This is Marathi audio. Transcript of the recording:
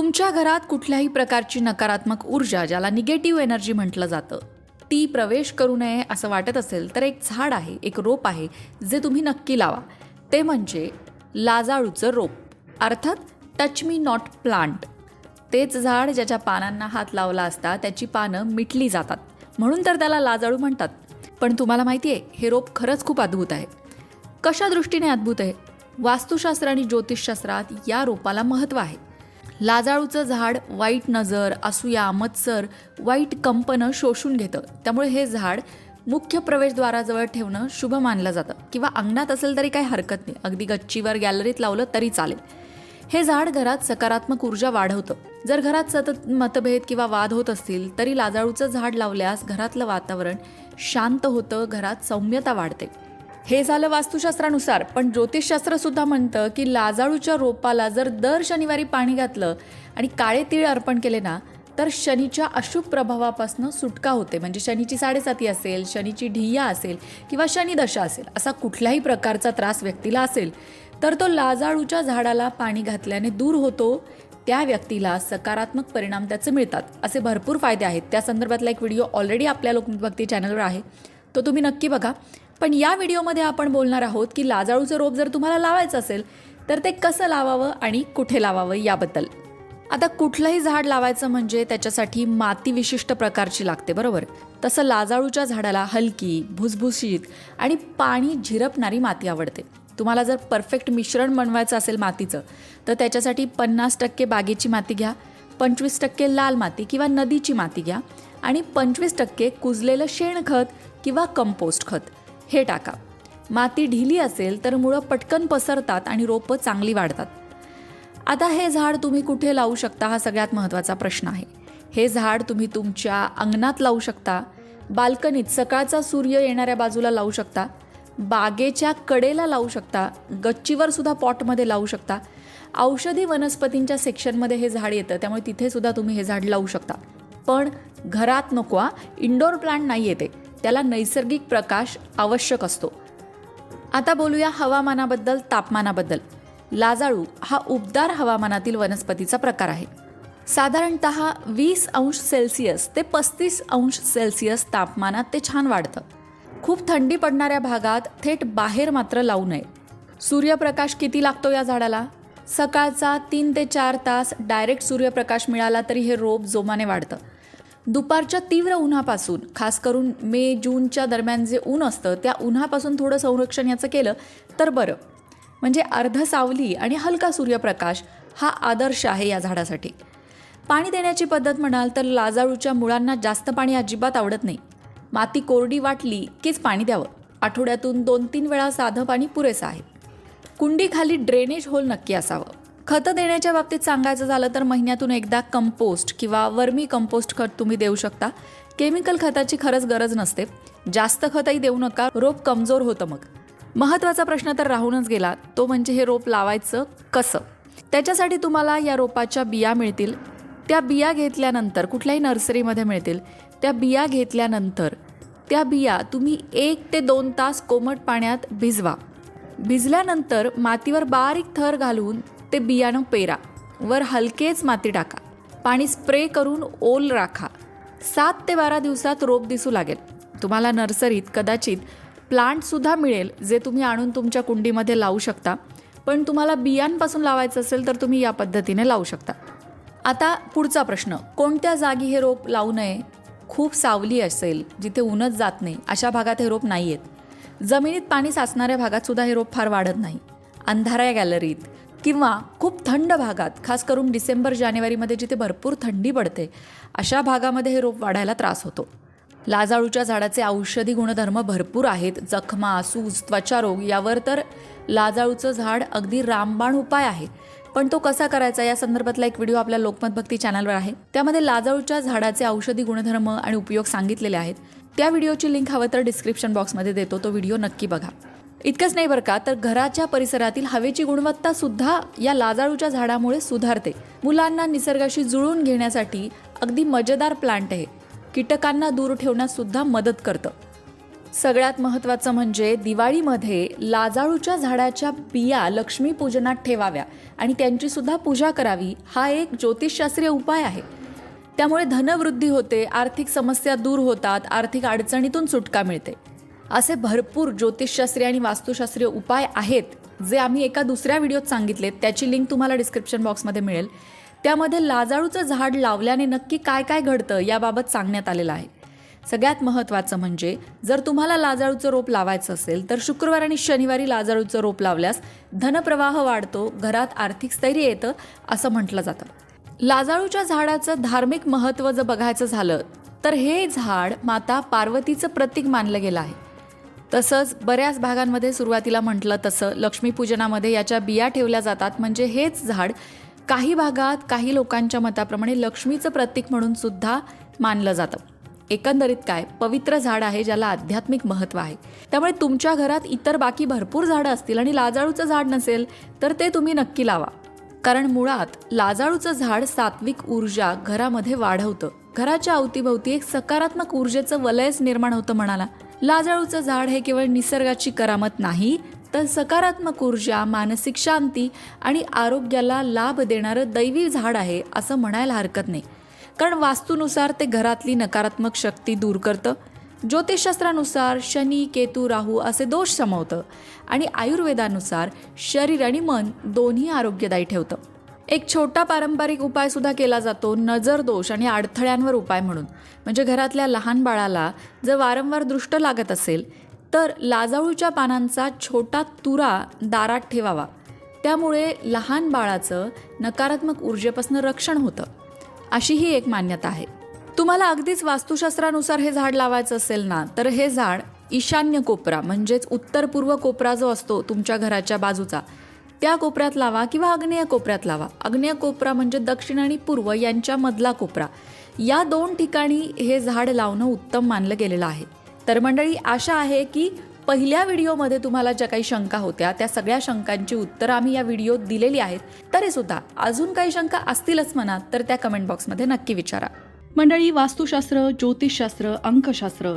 तुमच्या घरात कुठल्याही प्रकारची नकारात्मक ऊर्जा ज्याला निगेटिव्ह एनर्जी म्हटलं जातं ती प्रवेश करू नये असं वाटत असेल तर एक झाड आहे एक रोप आहे जे तुम्ही नक्की लावा. ते म्हणजे लाजाळूचं रोप. अर्थात टच मी नॉट प्लांट तेच झाड ज्याच्या पानांना हात लावला असता त्याची पानं मिटली जातात. म्हणून तर त्याला लाजाळू म्हणतात. पण तुम्हाला माहिती आहे हे रोप खरंच खूप अद्भुत आहे. कशा दृष्टीने अद्भुत आहे? वास्तुशास्त्र आणि ज्योतिषशास्त्रात या रोपाला महत्त्व आहे. लाजाळूचं झाड वाईट नजर असूया मत्सर वाईट कंपनं शोषून घेतं. त्यामुळे हे झाड मुख्य प्रवेशद्वाराजवळ ठेवणं शुभ मानलं जातं. किंवा अंगणात असेल तरी काही हरकत नाही. अगदी गच्चीवर गॅलरीत लावलं तरी चालेल. हे झाड घरात सकारात्मक ऊर्जा वाढवतं. जर घरात सतत मतभेद किंवा वाद होत असतील तरी लाजाळूचं झाड लावल्यास घरातलं वातावरण शांत होतं घरात सौम्यता वाढते. हे झालं वास्तुशास्त्रानुसार. पण ज्योतिषशास्त्र सुद्धा म्हणतं की लाजाळूच्या रोपाला जर दर शनिवारी पाणी घातलं आणि काळे तीळ अर्पण केले ना तर शनीच्या अशुभ प्रभावापासून सुटका होते. म्हणजे शनीची साडेसाती असेल शनीची ढिया असेल किंवा शनिदशा असेल असा कुठल्याही प्रकारचा त्रास व्यक्तीला असेल तर तो लाजाळूच्या झाडाला पाणी घातल्याने दूर होतो. त्या व्यक्तीला सकारात्मक परिणाम त्याचे मिळतात असे भरपूर फायदे आहेत. त्या संदर्भातला एक व्हिडिओ ऑलरेडी आपल्या लोकभक्ती चॅनलवर आहे. तो तुम्ही नक्की बघा. पण या व्हिडिओमध्ये आपण बोलणार आहोत की लाजाळूचं रोप जर तुम्हाला लावायचं असेल तर ते कसं लावावं आणि कुठे लावावं याबद्दल. आता कुठलंही झाड लावायचं म्हणजे त्याच्यासाठी माती विशिष्ट प्रकारची लागते बरोबर? तसं लाजाळूच्या झाडाला हलकी भुसभुशीत आणि पाणी झिरपणारी माती आवडते. तुम्हाला जर परफेक्ट मिश्रण बनवायचं असेल मातीचं तर त्याच्यासाठी पन्नास टक्के बागेची माती घ्या पंचवीस टक्के लाल माती किंवा नदीची माती घ्या आणि पंचवीस टक्के कुजलेलं शेणखत किंवा कंपोस्ट खत. हे टाका. माती ढिली असेल तर मुळं पटकन पसरतात आणि रोपं चांगली वाढतात. आता हे झाड तुम्ही कुठे लावू शकता हा सगळ्यात महत्त्वाचा प्रश्न आहे. हे झाड तुम्ही तुमच्या अंगणात लावू शकता. बाल्कनीत सकाळचा सूर्य येणाऱ्या बाजूला लावू शकता. बागेच्या कडेला लावू शकता. गच्चीवर सुद्धा पॉटमध्ये लावू शकता. औषधी वनस्पतींच्या सेक्शनमध्ये हे झाड येतं त्यामुळे तिथे सुद्धा तुम्ही हे झाड लावू शकता. पण घरात नको इंडोर प्लांट नाही येते त्याला नैसर्गिक प्रकाश आवश्यक असतो. आता बोलूया हवामानाबद्दल तापमानाबद्दल. लाजाळू हा उबदार हवामानातील वनस्पतीचा प्रकार आहे. साधारणत वीस अंश सेल्सिअस ते पस्तीस अंश सेल्सिअस तापमानात ते छान वाढतं. खूप थंडी पडणाऱ्या भागात थेट बाहेर मात्र लावू नये. सूर्यप्रकाश किती लागतो या झाडाला? सकाळचा तीन ते चार तास डायरेक्ट सूर्यप्रकाश मिळाला तरी हे रोप जोमाने वाढतं. दुपारच्या तीव्र उन्हापासून खास करून मे जूनच्या दरम्यान जे ऊन असतं त्या उन्हापासून थोडं संरक्षण याचं केलं तर बरं. म्हणजे अर्ध सावली आणि हलका सूर्यप्रकाश हा आदर्श आहे या झाडासाठी. पाणी देण्याची पद्धत म्हणाल तर लाजाळूच्या मुळांना जास्त पाणी अजिबात आवडत नाही. माती कोरडी वाटली कीच पाणी द्यावं. आठवड्यातून दोन तीन वेळा साधं पाणी पुरेसं आहे. कुंडीखाली ड्रेनेज होल नक्की असावं. खतं देण्याच्या बाबतीत सांगायचं झालं तर महिन्यातून एकदा कंपोस्ट किंवा वर्मी कंपोस्ट खत तुम्ही देऊ शकता. केमिकल खताची खरंच गरज नसते. जास्त खतही देऊ नका. रोप कमजोर होतं मग. महत्त्वाचा प्रश्न तर राहूनच गेला. तो म्हणजे हे रोप लावायचं कसं? त्याच्यासाठी तुम्हाला या रोपाच्या बिया मिळतील. त्या बिया घेतल्यानंतर कुठल्याही नर्सरीमध्ये मिळतील त्या बिया घेतल्यानंतर त्या बिया तुम्ही एक ते दोन तास कोमट पाण्यात भिजवा. भिजल्यानंतर मातीवर बारीक थर घालून ते बियाणं पेरा. वर हलकेच माती टाका. पाणी स्प्रे करून ओल राखा. सात ते बारा दिवसात रोप दिसू लागेल. तुम्हाला नर्सरीत कदाचित प्लांटसुद्धा मिळेल जे तुम्ही आणून तुमच्या कुंडीमध्ये लावू शकता. पण तुम्हाला बियांपासून लावायचं असेल तर तुम्ही या पद्धतीने लावू शकता. आता पुढचा प्रश्न. कोणत्या जागी हे रोप लावू नये? खूप सावली असेल जिथे ऊनच जात नाही. अशा भागात हे रोप नाही आहेत जमिनीत पाणी साचणाऱ्या भागातसुद्धा हे रोप फार वाढत नाही. अंधाऱ्या गॅलरीत किंवा खूप थंड भागात खास करून डिसेंबर जानेवारीमध्ये जिथे भरपूर थंडी पडते अशा भागामध्ये हे रोप वाढायला त्रास होतो. लाजाळूच्या झाडाचे औषधी गुणधर्म भरपूर आहेत. जखमा सूज त्वचारोग यावर तर लाजाळूचं झाड अगदी रामबाण उपाय आहे. पण तो कसा करायचा या संदर्भातला एक व्हिडिओ आपल्या लोकमत भक्ती चॅनलवर आहे. त्यामध्ये लाजाळूच्या झाडाचे औषधी गुणधर्म आणि उपयोग सांगितलेले आहेत. त्या व्हिडिओची लिंक हवं तर डिस्क्रिप्शन बॉक्समध्ये देतो. तो व्हिडिओ नक्की बघा. इतकंच नाही बरं का तर घराच्या परिसरातील हवेची गुणवत्ता सुद्धा या लाजाळूच्या झाडामुळे सुधारते. मुलांना निसर्गाशी जुळून घेण्यासाठी अगदी मजेदार प्लांट आहे. कीटकांना दूर ठेवण्यास सुद्धा मदत करतं. सगळ्यात महत्त्वाचं म्हणजे दिवाळीमध्ये लाजाळूच्या झाडाच्या बिया लक्ष्मी पूजनात ठेवाव्या आणि त्यांची सुद्धा पूजा करावी हा एक ज्योतिषशास्त्रीय उपाय आहे. त्यामुळे धनवृद्धी होते आर्थिक समस्या दूर होतात आर्थिक अडचणीतून सुटका मिळते. असे भरपूर ज्योतिषशास्त्रीय आणि वास्तुशास्त्रीय उपाय आहेत जे आम्ही एका दुसऱ्या व्हिडिओत सांगितलेत. त्याची लिंक तुम्हाला डिस्क्रिप्शन बॉक्समध्ये मिळेल. त्यामध्ये लाजाळूचं झाड लावल्याने नक्की काय काय घडतं याबाबत सांगण्यात आलेलं आहे. सगळ्यात महत्त्वाचं म्हणजे जर तुम्हाला लाजाळूचं रोप लावायचं असेल तर शुक्रवार आणि शनिवारी लाजाळूचं रोप लावल्यास धनप्रवाह वाढतो घरात आर्थिक स्थैर्य येतं असं म्हटलं जातं. लाजाळूच्या झाडाचं धार्मिक महत्त्व जर बघायचं झालं तर हे झाड माता पार्वतीचं प्रतीक मानलं गेलं आहे. तसंच बऱ्याच भागांमध्ये सुरुवातीला म्हटलं तसं लक्ष्मीपूजनामध्ये याच्या बिया ठेवल्या जातात. म्हणजे हेच झाड काही भागात काही लोकांच्या मताप्रमाणे लक्ष्मीचं प्रतीक म्हणून सुद्धा मानलं जातं. एकंदरीत काय? पवित्र झाड आहे ज्याला आध्यात्मिक महत्त्व आहे. त्यामुळे तुमच्या घरात इतर बाकी भरपूर झाडं असतील आणि लाजाळूचं झाड नसेल तर ते तुम्ही नक्की लावा. कारण मुळात लाजाळूचं झाड सात्विक ऊर्जा घरामध्ये वाढवतं. घराच्या अवतीभवती एक सकारात्मक ऊर्जेचं वलयच निर्माण होतं म्हणाला. लाजाळूचं झाड हे केवळ निसर्गाची करामत नाही तर सकारात्मक ऊर्जा मानसिक शांती आणि आरोग्याला लाभ देणारं दैवी झाड आहे असं म्हणायला हरकत नाही. कारण वास्तूनुसार ते घरातली नकारात्मक शक्ती दूर करतं. ज्योतिषशास्त्रानुसार शनी केतू राहू असे दोष समवतं आणि आयुर्वेदानुसार शरीर आणि मन दोन्ही आरोग्यदायी ठेवतं. एक छोटा पारंपरिक उपाय सुद्धा केला जातो नजर दोष आणि अडथळ्यांवर उपाय म्हणून. म्हणजे घरातल्या लहान बाळाला जर वारंवार दृष्ट लागत असेल तर लाजाळूच्या पानांचा छोटा तुरा दारात ठेवावा. त्यामुळे लहान बाळाचं नकारात्मक ऊर्जेपासून रक्षण होतं. अशी ही एक मान्यता आहे. तुम्हाला अगदीच वास्तुशास्त्रानुसार हे झाड लावायचं असेल ना तर हे झाड ईशान्य कोपरा म्हणजेच उत्तर पूर्व कोपरा जो असतो तुमच्या घराच्या बाजूचा त्या कोपऱ्यात लावा किंवा आग्नेय कोपऱ्यात लावा. आग्नेय कोपरा म्हणजे दक्षिण आणि पूर्व यांच्या मधला कोपरा. या दोन ठिकाणी हे झाड लावणं उत्तम मानलं गेलेलं आहे. तर मंडळी आशा आहे की पहिल्या व्हिडिओमध्ये तुम्हाला ज्या काही शंका होत्या त्या सगळ्या शंकांची उत्तरं आम्ही या व्हिडिओत दिलेली आहेत. तरी सुद्धा अजून काही शंका असतीलच मनात तर त्या कमेंट बॉक्समध्ये नक्की विचारा. मंडळी वास्तुशास्त्र ज्योतिषशास्त्र अंकशास्त्र